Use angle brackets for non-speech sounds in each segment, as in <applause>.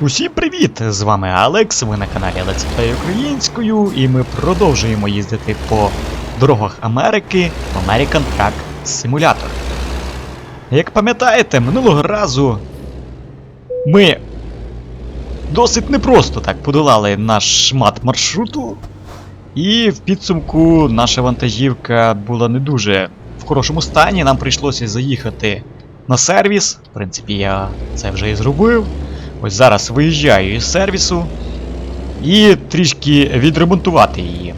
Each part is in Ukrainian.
Усім привіт! З вами Алекс, ви на каналі Let's Play Українською, і ми продовжуємо їздити по дорогах Америки в American Truck Simulator. Як пам'ятаєте, минулого разу ми досить непросто так подолали наш шмат маршруту, і в підсумку наша вантажівка була не дуже в хорошому стані. Нам прийшлося заїхати на сервіс. В принципі, я це вже і зробив. Ось зараз виїжджаю із сервісу і трішки відремонтувати її.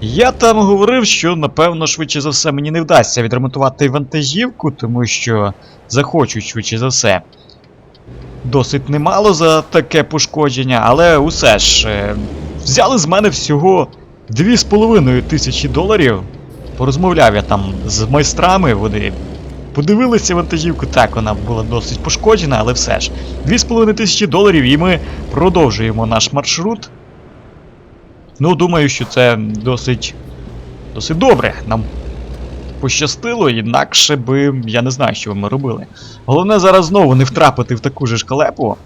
Я там говорив, що напевно швидше за все мені не вдасться відремонтувати вантажівку, тому що захочуть швидше за все. Досить немало за таке пошкодження, але усе ж е, взяли з мене всього 2,5 тисячі доларів. Порозмовляв я там з майстрами, вони подивилися вантажівку. Так, вона була досить пошкоджена, але все ж. 2,5 тисячі доларів, і ми продовжуємо наш маршрут. Ну, думаю, що це досить. досить добре. Нам пощастило, інакше би я не знаю, що би ми робили. Головне зараз знову не втрапити в таку же шкалепу.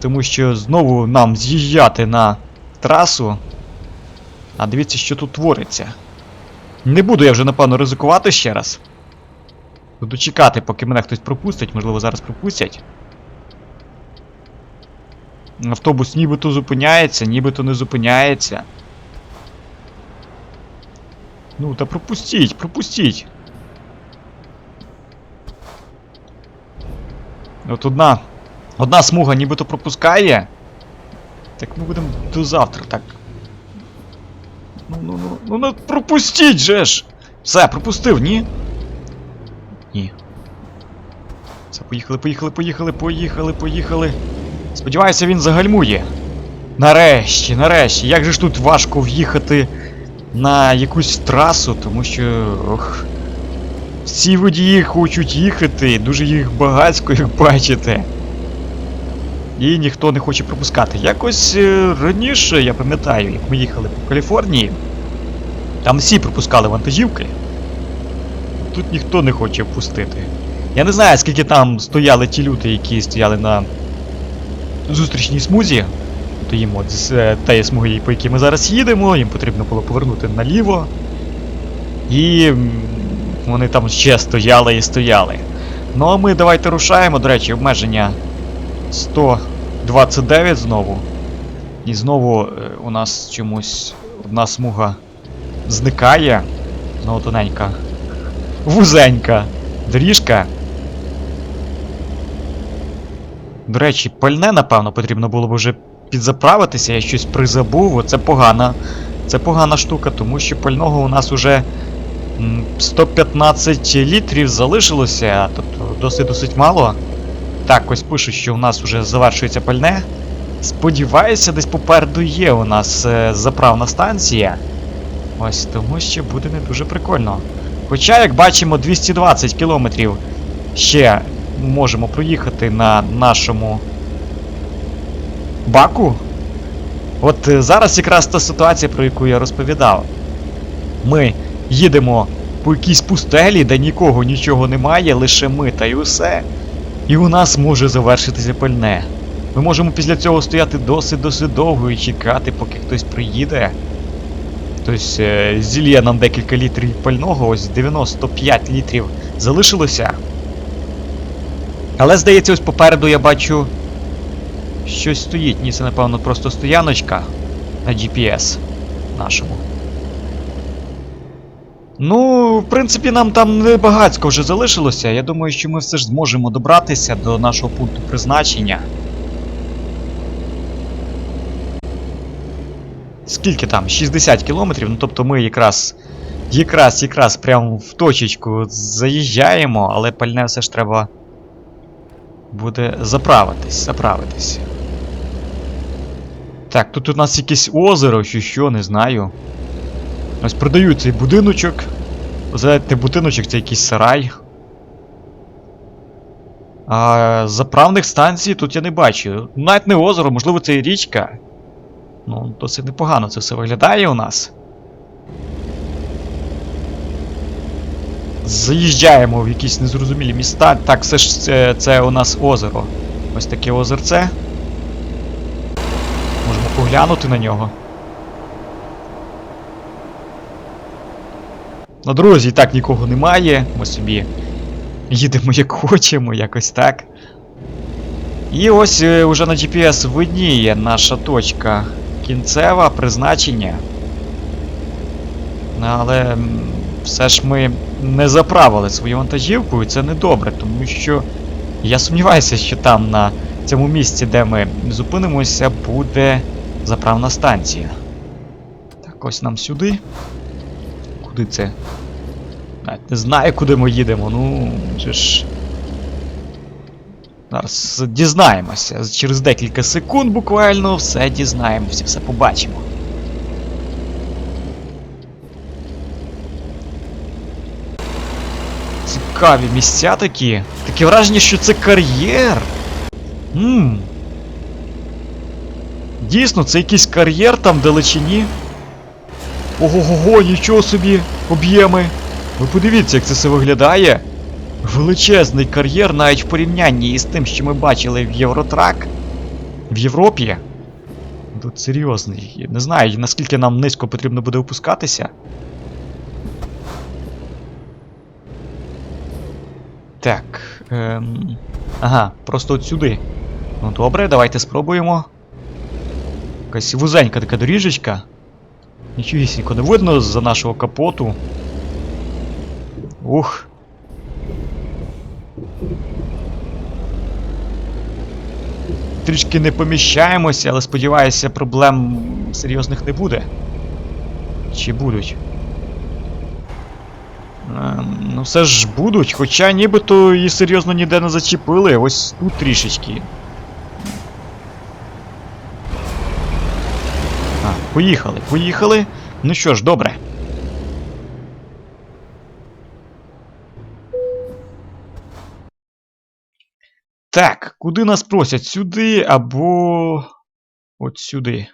Тому що знову нам з'їжджати на трасу. А дивіться, що тут твориться. Не буду я вже, напевно, ризикувати ще раз. Буду чекати, поки мене хтось пропустить, можливо, зараз пропустять. Автобус нібито зупиняється, нібито не зупиняється. Ну, та пропустіть, пропустіть. От одна. Одна смуга нібито пропускає. Так ми будемо до завтра, так. Ну, ну, ну, ну, ну пропустіть же ж! Все, пропустив? Ні. Все, поїхали, поїхали, поїхали, поїхали, поїхали. Сподіваюся, він загальмує. Нарешті, нарешті. Як же ж тут важко в'їхати на якусь трасу, тому що. Ох. Всі водії хочуть їхати, дуже їх багатько, як бачите. І ніхто не хоче пропускати. Якось е, раніше, я пам'ятаю, як ми їхали по Каліфорнії, там всі пропускали вантажівки. Тут ніхто не хоче впустити. Я не знаю, скільки там стояли ті люди, які стояли на зустрічній смузі. То їм от з е, тієї смуги, по якій ми зараз їдемо, їм потрібно було повернути наліво. І вони там ще стояли і стояли. Ну а ми давайте рушаємо, до речі, обмеження 129 знову. І знову е, у нас чомусь одна смуга зникає. Знову тоненька. Вузенька доріжка. До речі, пальне, напевно, потрібно було б вже підзаправитися, я щось призабув, це погана. Це погана штука, тому що пального у нас уже 115 літрів залишилося, тобто досить-досить мало. Так, ось пишуть, що у нас вже завершується пальне. Сподіваюся, десь попереду є у нас е, заправна станція. Ось тому що буде не дуже прикольно. Хоча, як бачимо, 220 кілометрів ще можемо проїхати на нашому баку. От е, зараз якраз та ситуація, про яку я розповідав. Ми їдемо по якійсь пустелі, де нікого нічого немає, лише ми та й усе. І у нас може завершитися пальне. Ми можемо після цього стояти досить-досить довго і чекати, поки хтось приїде. Тобто е, зільє нам декілька літрів пального, ось 95 літрів залишилося. Але здається, ось попереду я бачу. Щось стоїть. Ні, це напевно просто стояночка на GPS нашому. Ну, в принципі, нам там небагацько вже залишилося. Я думаю, що ми все ж зможемо добратися до нашого пункту призначення. Скільки там? 60 кілометрів. Ну тобто ми якраз. Якраз, якраз прямо в точечку заїжджаємо, але пальне все ж треба буде заправитись, заправитись. Так, тут у нас якесь озеро чи що, не знаю. Ось продаю цей будиночок. Знаєте, будиночок це якийсь сарай. А заправних станцій тут я не бачу. Навіть не озеро, можливо, це і річка. Ну, досить непогано це все виглядає у нас. Заїжджаємо в якісь незрозумілі міста. Так, це ж це, це у нас озеро. Ось таке озерце. Можемо поглянути на нього. На дорозі і так нікого немає. Ми собі їдемо як хочемо, якось так. І ось е, уже на GPS видніє наша точка кінцева призначення. Але все ж ми не заправили свою вантажівку, і це не добре, тому що я сумніваюся, що там на цьому місці, де ми зупинимося, буде заправна станція. Так, ось нам сюди. Куди це? Навіть не знаю, куди ми їдемо, ну. Чи ж. Зараз дізнаємося. Через декілька секунд буквально все дізнаємося, все побачимо. Цікаві місця такі. Таке враження, що це кар'єр. Ммм. Дійсно, це якийсь кар'єр там далечині. Ого, го го нічого собі, об'єми. Ви подивіться, як це все виглядає. Величезний кар'єр навіть в порівнянні із тим, що ми бачили в Євротрак. В Європі. Тут серйозний. Не знаю, наскільки нам низько потрібно буде опускатися. Так. Ем... Ага, просто от сюди. Ну добре, давайте спробуємо. Якась вузенька така доріжечка. Нічогісінько не видно за нашого капоту. Ух. Трішки не поміщаємося, але сподіваюся, проблем серйозних не буде. Чи будуть? Ем, ну все ж будуть, хоча нібито і серйозно ніде не зачепили, ось тут трішечки. А, поїхали, поїхали. Ну що ж, добре. Так, куди нас просять? Сюди або. От сюди.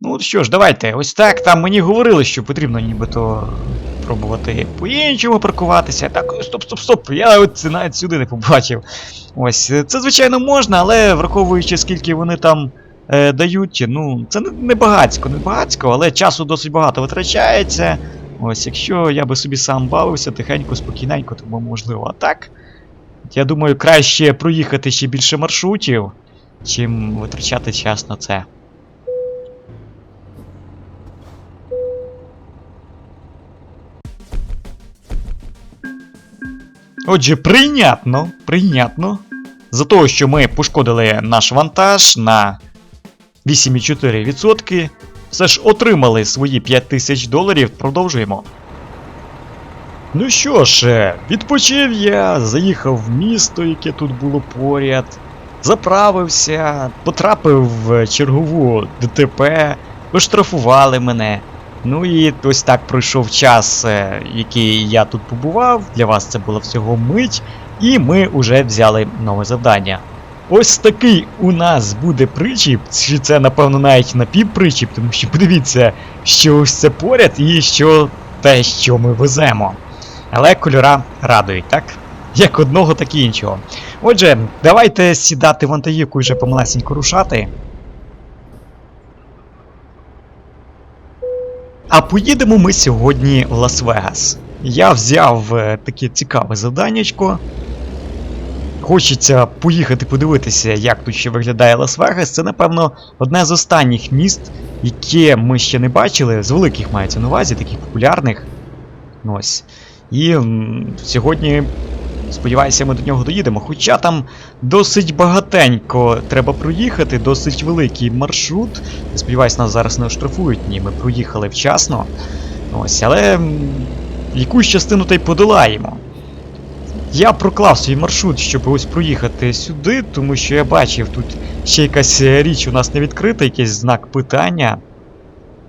Ну от що ж, давайте. Ось так. Там мені говорили, що потрібно нібито пробувати по-іншому паркуватися. Так, стоп, стоп, стоп. Я це навіть сюди не побачив. Ось, е, це звичайно можна, але враховуючи, скільки вони там е, дають, ну, це не багацько, не багацько, але часу досить багато витрачається. Ось, якщо я би собі сам бавився, тихенько, спокійненько, тому можливо. А так. Я думаю, краще проїхати ще більше маршрутів, чим витрачати час на це. Отже, прийнятно, прийнятно. За того, що ми пошкодили наш вантаж на 8,4%, все ж отримали свої 5000 доларів, продовжуємо. Ну що ж, відпочив я, заїхав в місто, яке тут було поряд, заправився, потрапив в чергову ДТП, оштрафували мене. Ну і ось так пройшов час, е, який я тут побував. Для вас це було всього мить, і ми вже взяли нове завдання. Ось такий у нас буде причіп, чи це, напевно, навіть напівпричіп, тому що подивіться, що ось це поряд і що те, що ми веземо. Але кольора радують, так? Як одного, так і іншого. Отже, давайте сідати в вантаївку і вже помалесенько рушати. А поїдемо ми сьогодні в Лас-Вегас. Я взяв е, таке цікаве завданнячко. Хочеться поїхати подивитися, як тут ще виглядає Лас-Вегас. Це, напевно, одне з останніх міст, яке ми ще не бачили, з великих мається на увазі, таких популярних. Ось. І сьогодні, сподіваюся, ми до нього доїдемо. Хоча там досить багатенько треба проїхати, досить великий маршрут. Сподіваюся, нас зараз не оштрафують. Ні, ми проїхали вчасно. Ось, але якусь частину та й подолаємо. Я проклав свій маршрут, щоб ось проїхати сюди, тому що я бачив, тут ще якась е, річ у нас не відкрита, якийсь знак питання.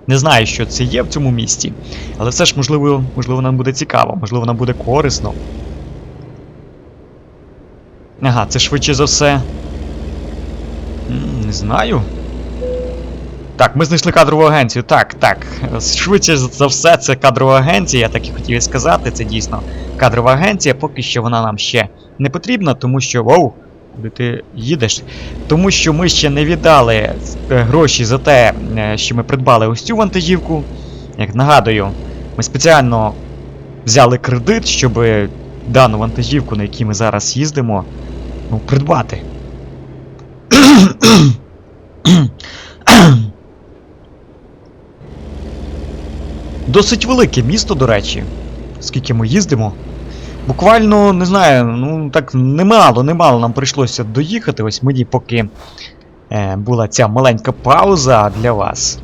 Не знаю, що це є в цьому місті, але все ж, можливо, можливо, нам буде цікаво, можливо, нам буде корисно. Ага, це швидше за все. Не знаю. Так, ми знайшли кадрову агенцію. Так, так. Швидше за все, це кадрова агенція, я так і хотів сказати. Це дійсно кадрова агенція. Поки що вона нам ще не потрібна, тому що. Воу! Куди ти їдеш? Тому що ми ще не віддали е, гроші за те, е, що ми придбали ось цю вантажівку. Як нагадую, ми спеціально взяли кредит, щоб дану вантажівку, на якій ми зараз їздимо, ну, придбати. Досить велике місто, до речі, скільки ми їздимо. Буквально, не знаю, ну так немало, немало нам прийшлося доїхати. Ось мені поки е, була ця маленька пауза для вас.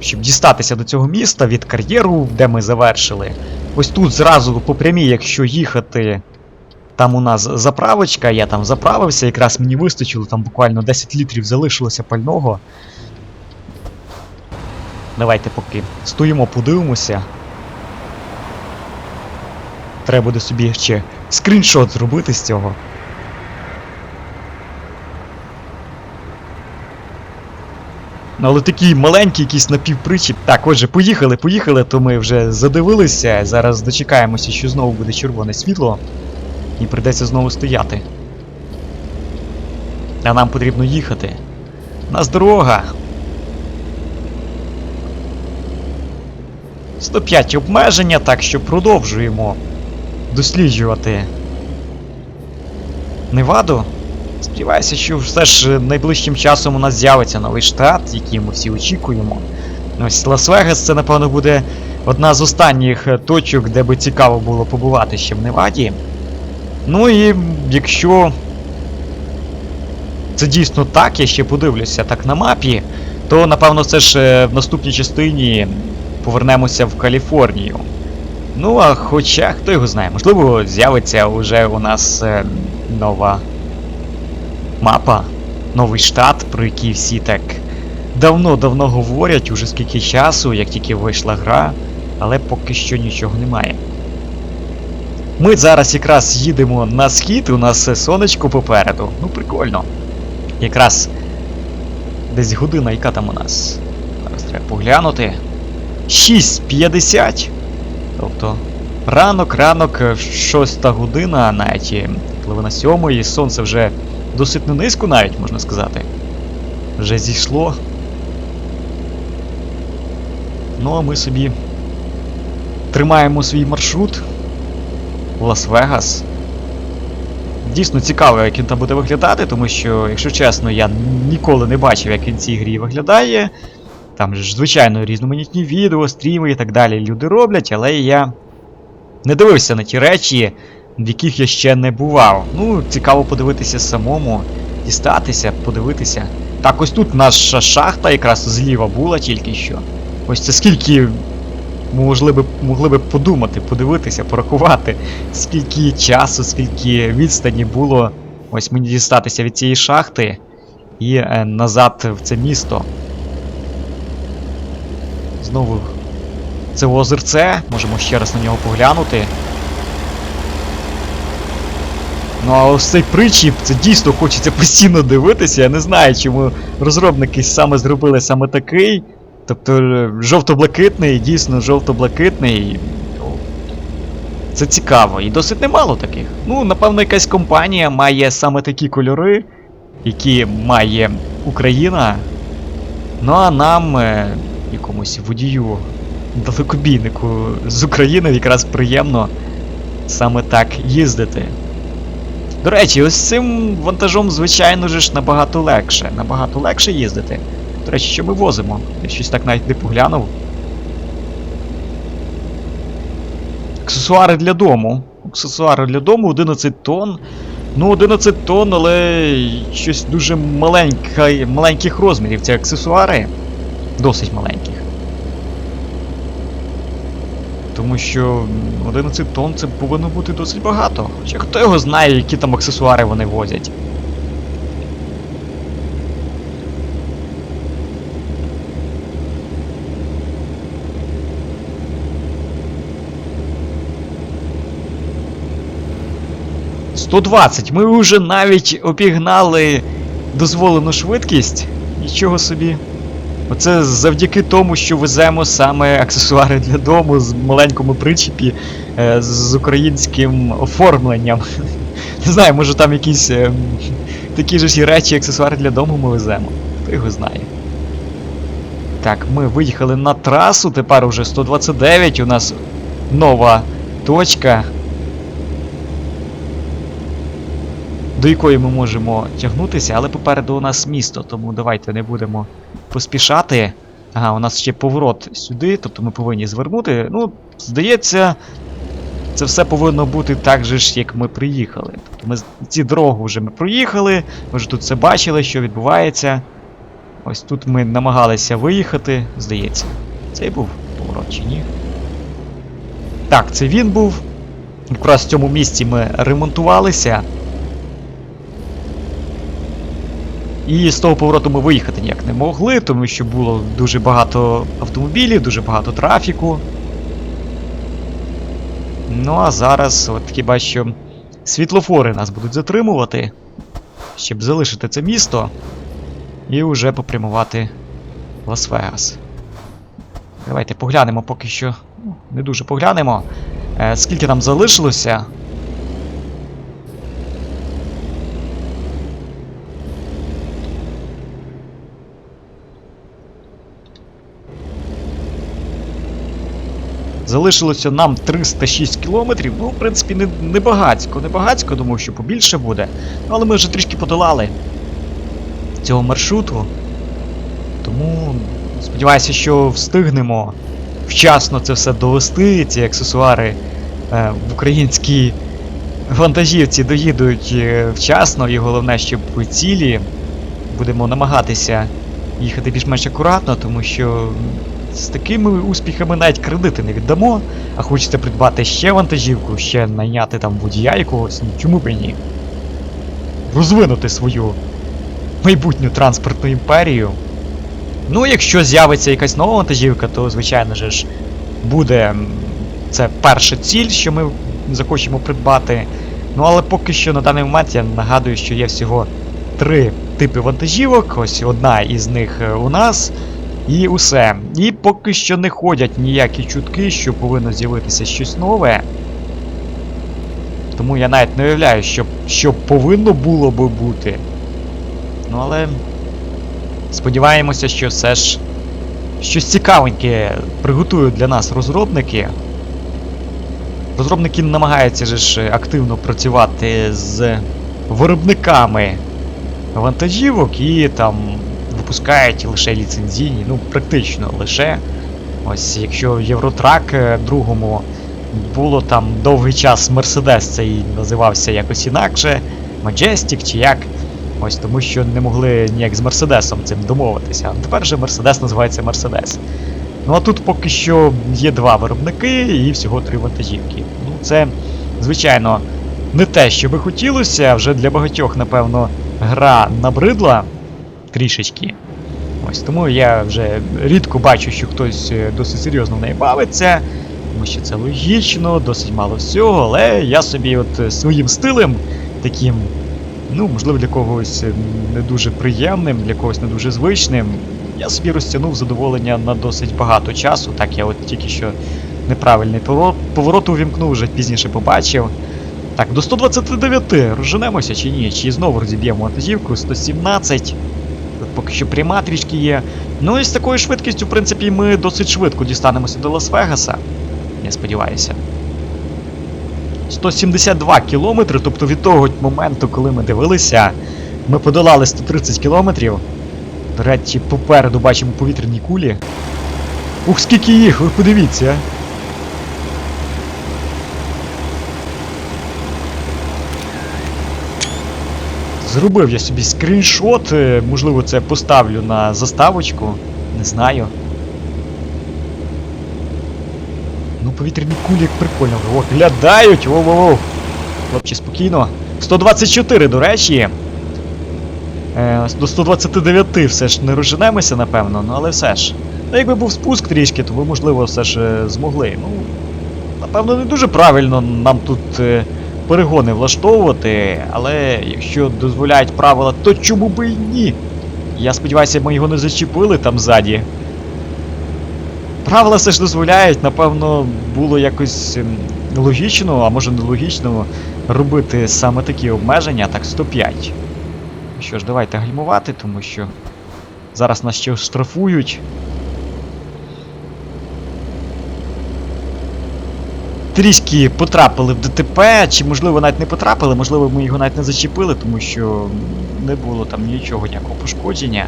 Щоб дістатися до цього міста від кар'єру, де ми завершили. Ось тут зразу по прямій, якщо їхати, там у нас заправочка, я там заправився, якраз мені вистачило, там буквально 10 літрів залишилося пального. Давайте поки стоїмо, подивимося. Треба буде собі ще скріншот зробити з цього. Ну, Але такий маленький якийсь напівпричіп. Так, отже, поїхали, поїхали, то ми вже задивилися. Зараз дочекаємося, що знову буде червоне світло. І прийдеться знову стояти. А нам потрібно їхати. Нас дорога. 105 обмеження, так що продовжуємо досліджувати Неваду. Сподіваюся, що все ж найближчим часом у нас з'явиться новий штат, який ми всі очікуємо. Ось Лас-Вегас це, напевно, буде одна з останніх точок, де би цікаво було побувати ще в Неваді. Ну і якщо це дійсно так, я ще подивлюся так на мапі, то напевно це ж е, в наступній частині повернемося в Каліфорнію. Ну, а хоча, хто його знає, можливо, з'явиться уже у нас е, нова мапа, новий штат, про який всі так давно-давно говорять, уже скільки часу, як тільки вийшла гра, але поки що нічого немає. Ми зараз якраз їдемо на схід, у нас е, сонечко попереду. Ну, прикольно. Якраз десь година, яка там у нас? Зараз треба поглянути. 6.50. Тобто ранок, ранок, е, шоста година, навіть і половина сьомої, сонце вже досить не низько навіть, можна сказати. Вже зійшло. Ну, а ми собі тримаємо свій маршрут Лас-Вегас. Дійсно цікаво, як він там буде виглядати, тому що, якщо чесно, я ніколи не бачив, як він цій грі виглядає. Там ж, звичайно, різноманітні відео, стріми і так далі люди роблять, але я не дивився на ті речі, в яких я ще не бував. Ну, цікаво подивитися самому, дістатися, подивитися. Так, ось тут наша шахта якраз зліва була тільки що. Ось це скільки могли би, могли би подумати, подивитися, порахувати, скільки часу, скільки відстані було ось мені дістатися від цієї шахти і е, назад в це місто. Знову це озерце, можемо ще раз на нього поглянути. Ну а ось цей причіп, це дійсно хочеться постійно дивитися. Я не знаю, чому розробники саме зробили саме такий. Тобто е, жовто-блакитний, дійсно жовто-блакитний. Це цікаво. І досить немало таких. Ну, напевно, якась компанія має саме такі кольори, які має Україна. Ну а нам, е, якомусь водію, далекобійнику з України, якраз приємно саме так їздити. До речі, ось цим вантажом, звичайно ж, набагато легше. Набагато легше їздити. До речі, що ми возимо? Я щось так навіть не поглянув. Аксесуари для дому. Аксесуари для дому 11 тонн. Ну, 11 тонн, але щось дуже маленьке, маленьких розмірів. Ці аксесуари. Досить маленьких. Тому що 11 тонн це повинно бути досить багато. Хоча хто його знає, які там аксесуари вони возять. «120». Ми вже навіть обігнали дозволену швидкість. Нічого собі. Оце завдяки тому, що веземо саме аксесуари для дому з маленькому причепі е, з українським оформленням. <laughs> Не знаю, може там якийсь е, такі ж і речі, аксесуари для дому ми веземо. Хто його знає. Так, ми виїхали на трасу, тепер уже 129, у нас нова точка. До якої ми можемо тягнутися, але попереду у нас місто, тому давайте не будемо поспішати. Ага, у нас ще поворот сюди, тобто ми повинні звернути. Ну, здається, це все повинно бути так же ж, як ми приїхали. Тобто ми ці дорогу вже ми проїхали, ви вже тут все бачили, що відбувається. Ось тут ми намагалися виїхати, здається. Цей був поворот чи ні? Так, це він був. Якраз в цьому місці ми ремонтувалися. І з того повороту ми виїхати ніяк не могли, тому що було дуже багато автомобілів, дуже багато трафіку. Ну а зараз, от бачу, що світлофори нас будуть затримувати, щоб залишити це місто і вже попрямувати Лас-Вегас. Давайте поглянемо поки що. Ну, не дуже поглянемо. Е, скільки нам залишилося? Залишилося нам 306 кілометрів. Ну, в принципі, не, не багацько, не багацько, думаю, що побільше буде. Але ми вже трішки подолали цього маршруту. Тому сподіваюся, що встигнемо вчасно це все довести, ці аксесуари е, в українській вантажівці доїдуть е, вчасно, і головне, щоб цілі будемо намагатися їхати більш-менш акуратно, тому що з такими успіхами навіть кредити не віддамо, а хочете придбати ще вантажівку, ще найняти там водія якогось, ну чому б і ні? Розвинути свою майбутню транспортну імперію. Ну, якщо з'явиться якась нова вантажівка, то, звичайно ж, буде це перша ціль, що ми захочемо придбати. Ну, але поки що на даний момент я нагадую, що є всього три типи вантажівок. Ось одна із них е, у нас. І усе. І поки що не ходять ніякі чутки, що повинно з'явитися щось нове. Тому я навіть не уявляю, що, що повинно було би бути. Ну але. Сподіваємося, що все ж щось цікавеньке приготують для нас розробники. Розробники намагаються ж активно працювати з виробниками вантажівок і там випускають лише ліцензійні, ну практично лише. Ось якщо в Євротрак е, другому було там довгий час Mercedes, цей називався якось інакше, Majestic чи як. Ось тому що не могли ніяк з Мерседесом цим домовитися. А тепер же Мерседес називається Мерседес. Ну а тут поки що є два виробники і всього три вантажівки. Ну це, звичайно, не те, що би хотілося, вже для багатьох, напевно, гра набридла трішечки. Ось тому я вже рідко бачу, що хтось е, досить серйозно в неї бавиться, тому що це логічно, досить мало всього, але я собі от е, своїм стилем, таким, ну, можливо, для когось е, не дуже приємним, для когось не дуже звичним, я собі розтягнув задоволення на досить багато часу. Так, я от тільки що неправильний поворот, поворот увімкнув, вже пізніше побачив. Так, до 129 розженемося чи ні? Чи знову розіб'ємо вантажівку? 117. Поки що пряма трішки є. Ну і з такою швидкістю, в принципі, ми досить швидко дістанемося до Лас-Вегаса. Я сподіваюся. 172 кілометри, тобто від того моменту, коли ми дивилися, ми подолали 130 кілометрів. До речі, попереду бачимо повітряні кулі. Ух, скільки їх, ви подивіться. Зробив я собі скріншот, е, можливо, це поставлю на заставочку, не знаю. Ну, повітряні кулі як прикольно виглядають. Воу-воу-воу. Хлопці, спокійно. 124, до речі. Е, до 129 все ж не розженемося, напевно, ну але все ж. Ну, якби був спуск трішки, то ви, можливо, все ж е, змогли. Ну, напевно, не дуже правильно нам тут е, перегони влаштовувати, але якщо дозволяють правила, то чому би і ні? Я сподіваюся, ми його не зачепили там ззаді. Правила все ж дозволяють, напевно, було якось ем, логічно, а може не логічно, робити саме такі обмеження, так 105. Ну що ж, давайте гальмувати, тому що зараз нас ще штрафують. Трішки потрапили в ДТП, чи можливо навіть не потрапили, можливо, ми його навіть не зачепили, тому що не було там нічого, ніякого пошкодження.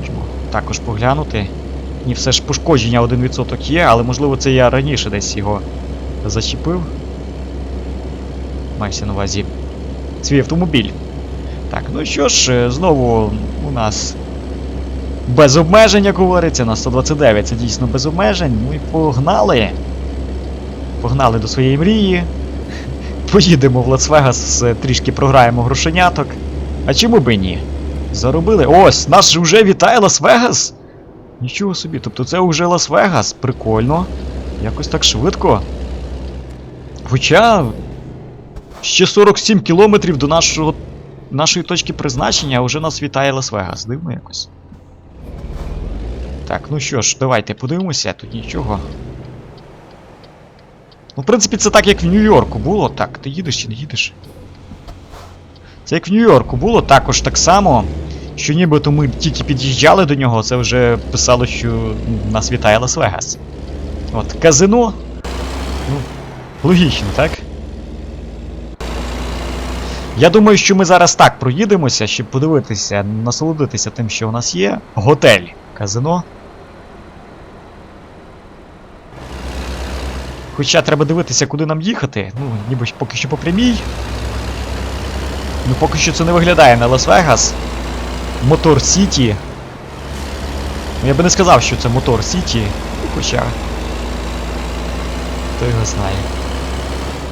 Можемо також поглянути. Ні, все ж пошкодження 1% є, але можливо це я раніше десь його зачепив. Мається на увазі свій автомобіль. Так, ну що ж, е, знову у нас без обмежень, як говориться, на 129 це дійсно без обмежень. І погнали. Погнали до своєї мрії. Поїдемо в Лас-Вегас, е, трішки програємо грошеняток. А чому би ні? Заробили. Ось, нас же вже вітає Лас-Вегас! Нічого собі, тобто це вже Лас-Вегас. Прикольно. Якось так швидко. Хоча. Ще 47 кілометрів до нашого, нашої точки призначення, а вже нас вітає Лас-Вегас. Дивно якось. Так, ну що ж, давайте подивимося, тут нічого. Ну, в принципі, це так, як в Нью-Йорку було. Так, ти їдеш чи не їдеш? Це як в Нью-Йорку було, також так само. Що нібито ми тільки під'їжджали до нього, це вже писало, що нас вітає Лас-Вегас. От, казино. Ну, логічно, так? Я думаю, що ми зараз так проїдемося, щоб подивитися, насолодитися тим, що у нас є. Готель. Казино. Хоча треба дивитися, куди нам їхати. Ну, ніби поки що по прямій. Ну, поки що це не виглядає на Лас-Вегас. Мотор Сіті. Ну, я би не сказав, що це Мотор Сіті. Ну, Хоча. Хто його знає.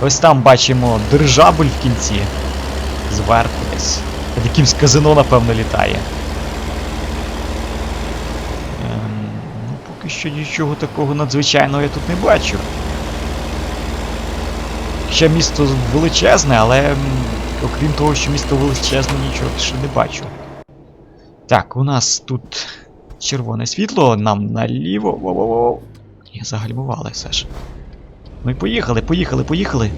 Ось там бачимо дирижабль в кінці. Зверху. Під якимсь казино, напевно, літає. Ем, ну, поки що нічого такого надзвичайного я тут не бачу. Ще місто величезне, але окрім того, що місто величезне, нічого ще не бачу. Так, у нас тут червоне світло, нам наліво. Воу-воу-воу. Ні, загальмували все ж. Ну і поїхали, поїхали, поїхали.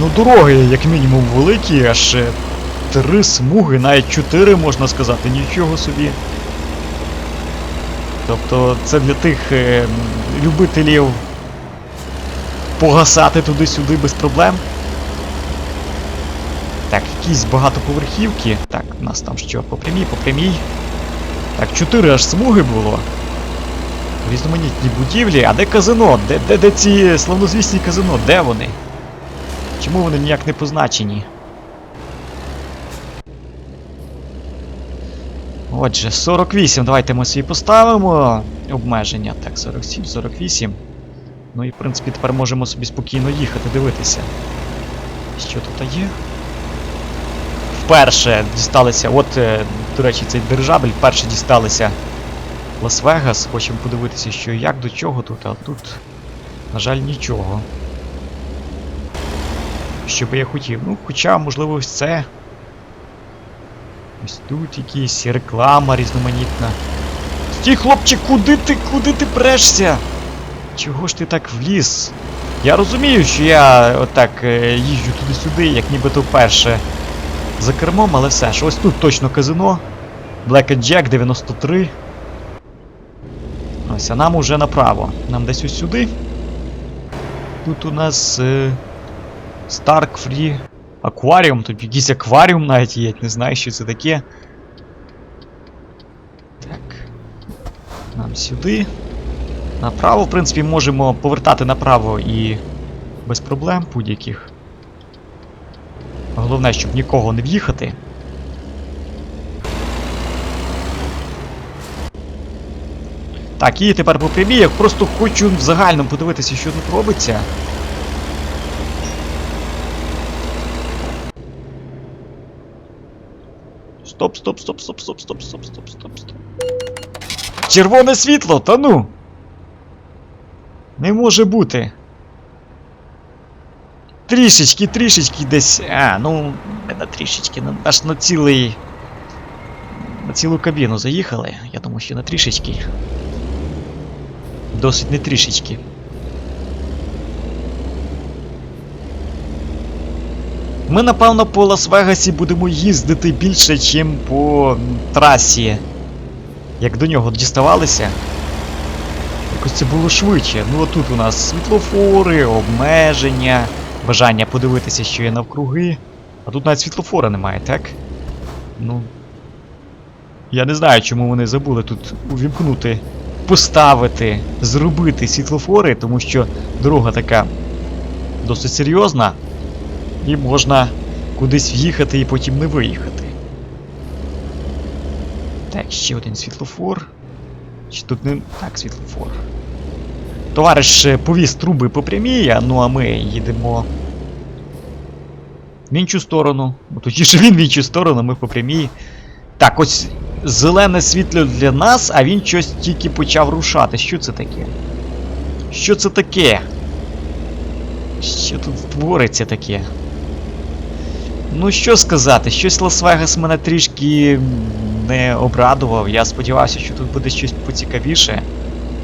Ну, дороги, як мінімум, великі, аж е, три смуги, навіть чотири, можна сказати, нічого собі. Тобто це для тих е, любителів погасати туди-сюди без проблем. Так, якісь багатоповерхівки. Так, у нас там що, по прямій, по прямій. Так, чотири аж смуги було. Різноманітні будівлі. А де казино? Де, де, де ці славнозвісні казино? Де вони? Чому вони ніяк не позначені? Отже, 48. Давайте ми свій поставимо. Обмеження. Так, 47, 48. Ну і в принципі тепер можемо собі спокійно їхати, дивитися. Що тут є? Вперше дісталися. От, е, до речі, цей дирижабель вперше дісталися Лас-Вегас. Хочемо подивитися, що як до чого тут, а тут, на жаль, нічого. Що би я хотів. Ну, хоча, можливо, ось це. Ось тут якісь реклама різноманітна. Стій, хлопче, куди ти, куди ти прешся? Чого ж ти так вліз? Я розумію, що я отак е, їжджу туди-сюди, як нібито вперше за кермом, але все ж, ось тут точно казино. Black Jack 93. Ось, а нам уже направо. Нам десь ось сюди. Тут у нас е, Stark Free Aquarium, тут якийсь акваріум навіть є, не знаю, що це таке. Так. Нам сюди. Направо, в принципі, можемо повертати направо і без проблем будь-яких. Головне, щоб нікого не в'їхати. Так, і тепер по прямій, я просто хочу в подивитися, що тут робиться. Стоп, стоп, стоп, стоп, стоп, стоп, стоп, стоп, стоп, стоп. Червоне світло, та ну! Не може бути. Трішечки, трішечки десь. А, ну, не на трішечки, аж на цілий. На цілу кабіну заїхали. Я думаю, що на трішечки. Досить не трішечки. Ми, напевно, по Лас-Вегасі будемо їздити більше, ніж по трасі. Як до нього діставалися. Якось це було швидше. Ну отут у нас світлофори, обмеження, бажання подивитися, що є навкруги. А тут навіть світлофора немає, так? Ну. Я не знаю, чому вони забули тут увімкнути, поставити, зробити світлофори, тому що дорога така досить серйозна. І можна кудись в'їхати і потім не виїхати. Так, ще один світлофор. Чи тут не. Так, світлофор. Товариш е, повіз труби по прямій, ну а ми їдемо в іншу сторону. Ну, точніше він в іншу сторону, ми по прямій. Так, ось зелене світло для нас, а він щось тільки почав рушати. Що це таке? Що це таке? Що тут твориться таке? Ну, що сказати, щось Лас-Вегас мене трішки не обрадував. Я сподівався, що тут буде щось поцікавіше.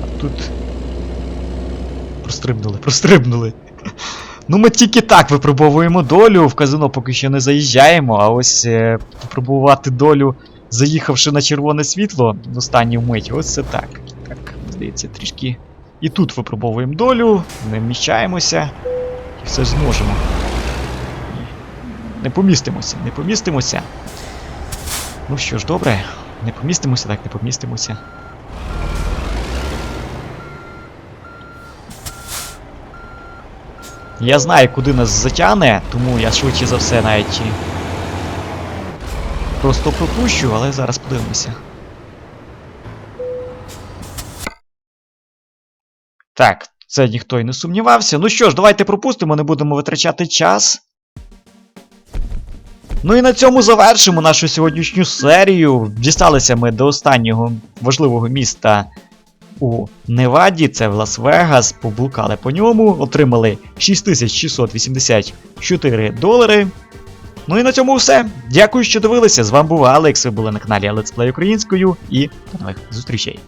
А тут. Прострибнули, прострибнули. Ну, ми тільки так випробовуємо долю, в казино поки що не заїжджаємо, а ось е, випробувати долю, заїхавши на червоне світло в останню мить, ось це так. Так, здається, трішки. І тут випробовуємо долю, не вміщаємося. І все зможемо. Не помістимося, не помістимося. Ну що ж, добре, не помістимося, так не помістимося. Я знаю, куди нас затягне, тому я швидше за все навіть просто пропущу, але зараз подивимося. Так, це ніхто й не сумнівався. Ну що ж, давайте пропустимо, не будемо витрачати час. Ну і на цьому завершимо нашу сьогоднішню серію. Дісталися ми до останнього важливого міста у Неваді, це в Лас-Вегас, поблукали по ньому, отримали 6684 долари. Ну і на цьому все. Дякую, що дивилися. З вами був Алекс. Ви були на каналі Let's Play Українською і до нових зустрічей.